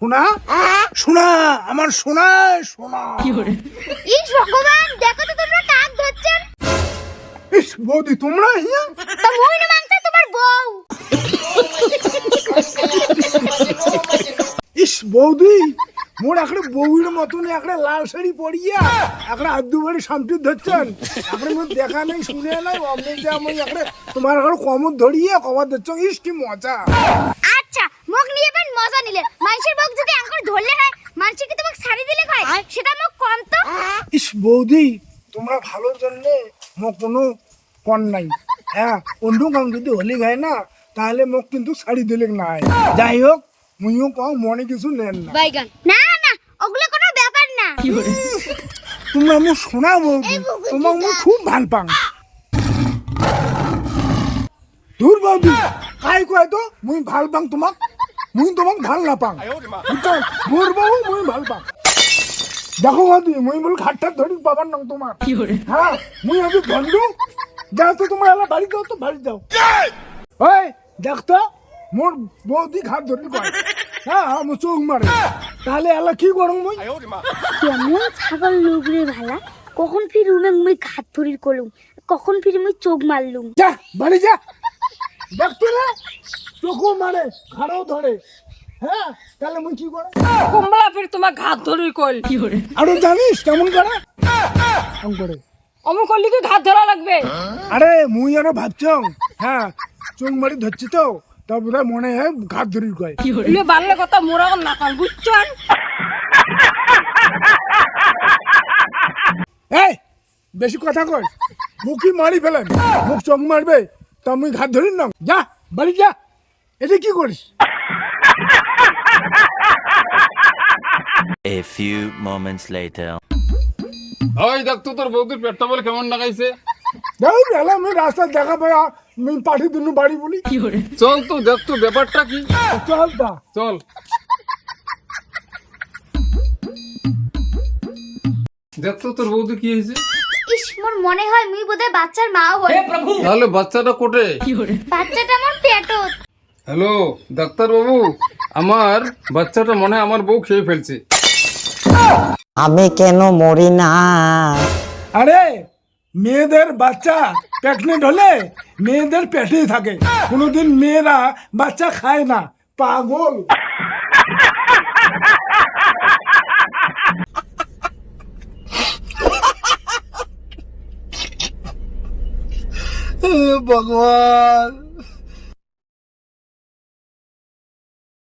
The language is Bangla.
সোনা সোনা আমার সোনা সোনা ইস ভগবান দেখো তো তোমরা কাক ধরছেন। ইস বৌদি তোমরা হিয়া? তো মহিন মাংস তোমার বউ। ইস বৌদি মোর একটা বউয়ের মতন একটা লাল শাড়ি পরিয়া একটা আদু বাড়ি শান্তি ধরছেন। এখন মোর দেখা নেই শুনে নাই অমনি যে আমি একটা তোমার একটা কমর ধরিয়ে কমর ধরছ ইস কি মজা আচ্ছা মুখ নিয়ে বেন মজা মানুষের মুখ যদি আঙ্গুর ধরলে হয় মানুষের কি তোমাকে শাড়ি দিলে হয়? সেটা মুখ কম তো। ইস বৌদি তোমরা ভালোর জন্য মোক কোনো কন নাই। হ্যাঁ অন্য কাম যদি হলি গায় না তাহলে মোক কিন্তু শাড়ি দিলে নাই যাই হোক মুইও কও মনে কিছু নেন না। বাইগান। না না ওগুলো কোনো ব্যাপার না। তোমরা মোক শোনা বৌদি তোমাক মই খুব ভালো পাং। দূর বৌদি কাই কয় তো মুই ভালো পাং তোমাক? মুই তোমাক ভালো নাপাং? দূর বাবু মুই ভালো পাং দেখো বৌদি মুই বল ঘাটটা ধরি পাবার নাম তোমার হ্যাঁ মুই আজ বন্ধু। যাও তো তোমার এলা বাড়ি যাও তো বাড়ি যাও। ওই দেখ তো মোর বৌদি ঘাট ধরি কয় হ্যাঁ হ্যাঁ মো চোখ মারে তাহলে এলা কি করং মুই? কেমন ছাগল লুগরে ভালা। কখন ফির রুমে মুই ঘাত ধরির করলুম কখন ফির মুই চোখ মারলুম যা বাড়ি যা। দেখতো না চোখও মারে খাড়াও ধরে। হ্যাঁ তাহলে মুই কি করে? কুম্বলা ফির তোমার ঘাত ধরি কইল আরও জানিস কেমন করে? কেমন করে? অমন করলি কি ঘাত ধরা লাগবে। আরে মুই আরও ভাবছ? হ্যাঁ চোখ মারি ধরছি তো তা বোধহয় মনে হয় ঘাট ধরি কয়। ইলে বাড়লে কথা মোরা না কান বুঝছেন এই বেশি কথা কয়। মুখই মারি ফেলেন। মুখ চোখ মারবে তা মুই ঘাট ধরি না যা বাড়ি যা। এটা কি করিস? A few moments later. ওই দেখ তো তোর বৌদির পেটটা বলে কেমন লাগাইছে? বেলা আমি রাস্তা দেখা পাই আমি পাঠি দিনু বাড়ি বলি। চল তো দেখ তো ব্যাপারটা কি? চল তা চল। দেখ তো তোর বৌদি কি হয়েছে? ইস মোর মনে হয় মুই বোধহয় বাচ্চার মাও হই তাহলে বাচ্চাটা কোটে? বাচ্চাটা আমার পেটত। হ্যালো ডাক্তার বাবু আমার বাচ্চাটা মনে হয় আমার বউ খেয়ে ফেলছে। আমি কেন মরি না? আরে মেয়েদের বাচ্চা প্রেগনেন্ট হলে মেয়েদের পেটেই থাকে। কোনোদিন মেয়েরা বাচ্চা খায় না পাগল। ভগবান।